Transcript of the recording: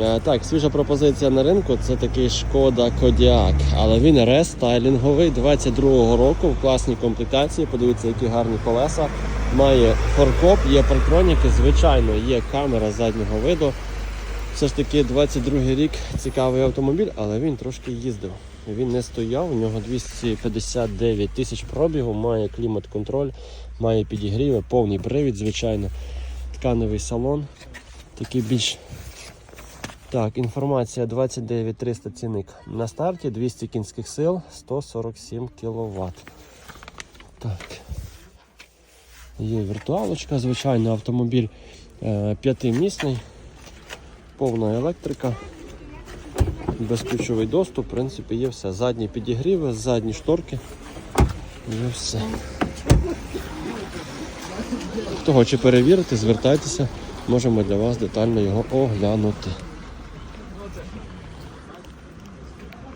Е, Так, свіжа пропозиція на ринку це такий шкода Кодіак, але він рестайлінговий 22-го року в класній комплектації. Подивіться, які гарні колеса. Має форкоп, є парктроніки, звичайно, є камера заднього виду. Все ж таки 22 рік цікавий автомобіль, але він трошки їздив. Він не стояв, у нього 259 тисяч пробігу, має клімат-контроль, має підігріви, повний привід, звичайно, тканевий салон. Такий більш так, інформація 29300 цінник на старті, 200 кінських сил, 147 кВт. Так. Є віртуалочка, звичайно, автомобіль е, п'ятимісний, повна електрика, безключовий доступ, в принципі, є все. Задні підігріви, задні шторки. Є все. Хто хоче перевірити, звертайтеся, можемо для вас детально його оглянути.